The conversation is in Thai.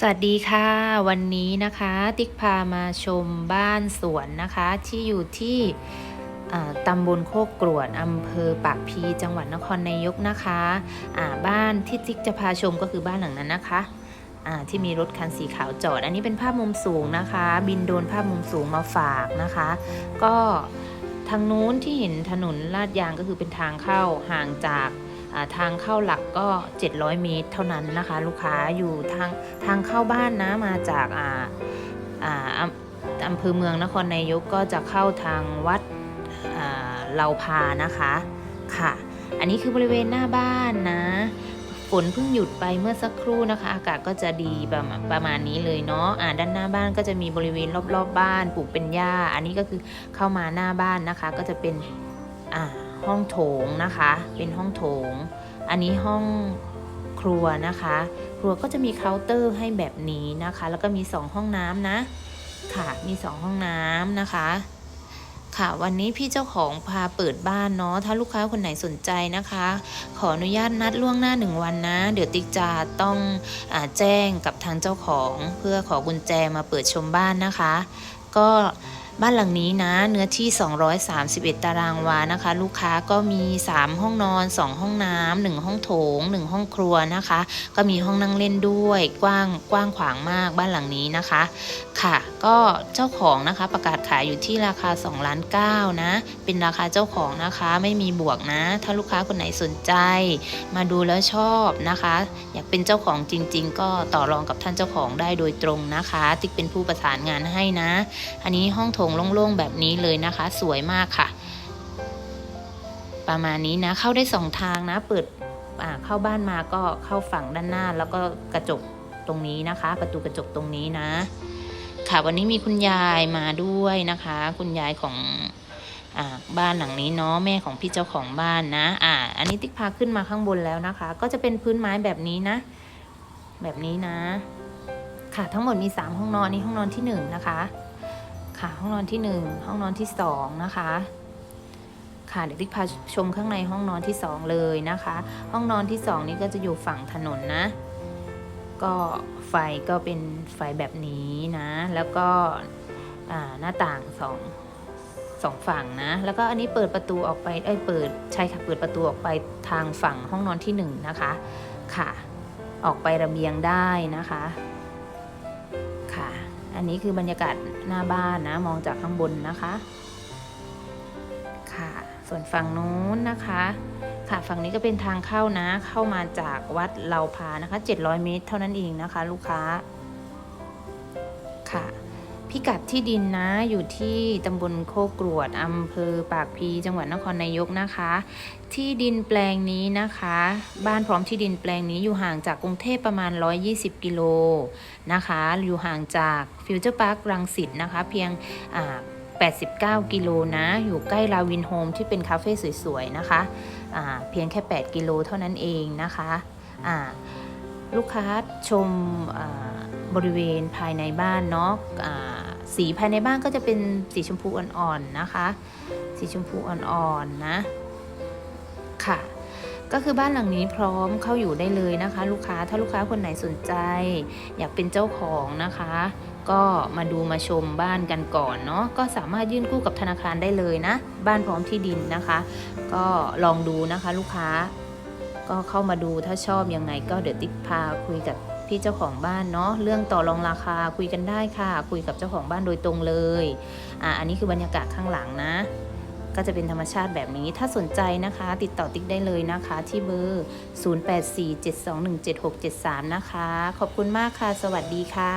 สวัสดีค่ะ วันนี้นะคะ ติ๊กพามาชมบ้านสวนนะคะ ที่อยู่ที่อ่าตำบลโคกกรวดอำเภอปากพีจังหวัดนครนายกนะคะอ่าบ้านที่ติ๊กจะพาชมก็คือบ้านหลังนั้นนะคะที่มีรถคันสีขาวจอด อันนี้เป็นภาพมุมสูงนะคะ บินโดนภาพมุมสูงมาฝากนะคะ ก็ทางนู้นที่เห็นถนนลาดยางก็คือเป็นทางเข้าห่างจาก ทางเข้าหลักก็ 700 เมตร เท่านั้นนะคะ ลูกค้าอยู่ทางทางเข้าบ้านนะมาจากอ่าอ่าอำเภอเมืองนครนายกก็จะเข้าทางวัดเลาพานะคะค่ะ อันนี้คือบริเวณหน้าบ้านนะฝนเพิ่งหยุดไปเมื่อสักครู่นะคะ อากาศก็จะดีประมาณประมาณนี้เลยเนาะอ่าด้านหน้าบ้านก็จะมีบริเวณรอบๆบบ้านปลูกเป็นหญ้า อันนี้ก็คือเข้ามาหน้าบ้านนะคะ ก็จะเป็นอ่า ห้องโถงนะคะ เป็นห้องโถง อันนี้ห้องครัวนะคะ ครัวก็จะมีเคาน์เตอร์ให้แบบนี้นะคะ แล้วก็มี 2 ห้องน้ำนะ ค่ะ มี 2 ห้องน้ำนะคะ ค่ะ วันนี้พี่เจ้าของพาเปิดบ้านเนาะ ถ้าลูกค้าคนไหนสนใจนะคะ ขออนุญาตนัดล่วงหน้า 1 วันนะ เดี๋ยวติ๊กจะต้องอแจ้งกับทางเจ้าของ เพื่อขอกุญแจมาเปิดชมบ้านนะคะ ก็ บ้านหลังนี้นะ เนื้อที่ 231 ตารางวานะคะ ลูกค้าก็มี 3 ห้องนอน 2 ห้องน้ำ1ห้องโถง 1 ห้องครัวนะคะ ก็มีห้องนั่งเล่นด้วย กว้างกว้างขวางมากบ้านหลังนี้นะคะ ค่ะ ก็เจ้าของนะคะประกาศขายอยู่ที่ราคา2ล้าน9นะ เป็นราคาเจ้าของนะคะ ไม่มีบวกนะ ถ้าลูกค้าคนไหนสนใจ มาดูแล้วชอบนะคะ อยากเป็นเจ้าของจริง ๆ ก็ต่อรองกับท่านเจ้าของได้โดยตรงนะคะ ติ๊กเป็นผู้ประสานงานให้นะ อันนี้ห้องโถงโล่งๆแบบนี้เลยนะคะ สวยมากค่ะ ประมาณนี้นะเข้าได้สองทางนะ เปิดเข้าบ้านมาก็เข้าฝั่งด้านหน้า แล้วก็กระจกตรงนี้นะคะ ประตูกระจกตรงนี้นะ ค่ะวันนี้มีคุณยายมาด้วยนะคะ คุณยายของอบ้านหลังนี้เนาะแม่ของพี่เจ้าของบ้านนะ อ่า อันนี้ติ๊กพาขึ้นมาข้างบนแล้วนะคะ ก็จะเป็นพื้นไม้แบบนี้นะ แบบนี้นะ ค่ะทั้งหมดมี 3 ห้องนอนนี่ห้องนอนที่1นะคะ ค่ะ ห้องนอนที่ 1 ห้องนอนที่ 2 นะคะ ค่ะเดี๋ยวติ๊กพาชมข้างในห้องนอนที่ 2 เลยนะคะ ห้องนอนที่ 2 นี่ก็จะอยู่ฝั่งถนนนะ ก็ไฟก็เป็นไฟแบบนี้นะ แล้วก็หน้าต่างสองสองฝั่งนะ แล้วก็อันนี้เปิดประตูออกไป เอ้ย เปิด ใช่ค่ะ เปิดประตูออกไปทางฝั่งห้องนอนที่หนึ่งนะคะ ค่ะ ออกไประเบียงได้นะคะ ค่ะ อันนี้คือบรรยากาศหน้าบ้านนะมองจากข้างบนนะคะค่ะ ส่วนฝั่งนู้นนะคะ ค่ะฝั่งนี้ก็เป็นทางเข้านะ เข้ามาจากวัดเหล่าพานะคะ 700 เมตร เท่านั้นเองนะคะ ลูกค้าค่ะ พิกัดที่ดินนะอยู่ที่ตำบลโคกรวดอำเภอปากพีจังหวัดนครนายกนะคะ ที่ดินแปลงนี้นะคะ บ้านพร้อมที่ดินแปลงนี้อยู่ห่างจากกรุงเทพประมาณ 120 กิโลนะคะ อยู่ห่างจากฟิวเจอร์พาร์ครังสิตนะคะ เพียง89 กิโลนะ อยู่ใกล้ลาวินโฮมที่เป็นคาเฟ่สวยๆนะคะอ่าเพียงแค่ 8 กิโลเท่านั้นเองนะคะอ่าลูกค้าชมบริเวณภายในบ้านเนาะ สีภายในบ้านก็จะเป็นสีชมพูอ่อนๆนะคะ สีชมพูอ่อนๆนะค่ะ ก็คือบ้านหลังนี้พร้อมเข้าอยู่ได้เลยนะคะ ลูกค้าถ้าลูกค้าคนไหนสนใจ อยากเป็นเจ้าของนะคะ ก็มาดูมาชมบ้านกันก่อนเนาะก็สามารถยื่นกู้กับธนาคารได้เลยนะ บ้านพร้อมที่ดินนะคะ ก็ลองดูนะคะ ลูกค้าก็เข้ามาดูถ้าชอบยังไงก็เดี๋ยวติ๊กพาคุยกับ พี่เจ้าของบ้านเนาะเรื่องต่อรองราคาคุยกันได้ค่ะ คุยกับเจ้าของบ้านโดยตรงเลยอ่าอันนี้คือบรรยากาศข้างหลังนะ ก็จะเป็นธรรมชาติแบบนี้ถ้าสนใจนะคะ ติดต่อติ๊กได้เลยนะคะ ที่เบอร์ 0847217673 นะคะ ขอบคุณมากค่ะ สวัสดีค่ะ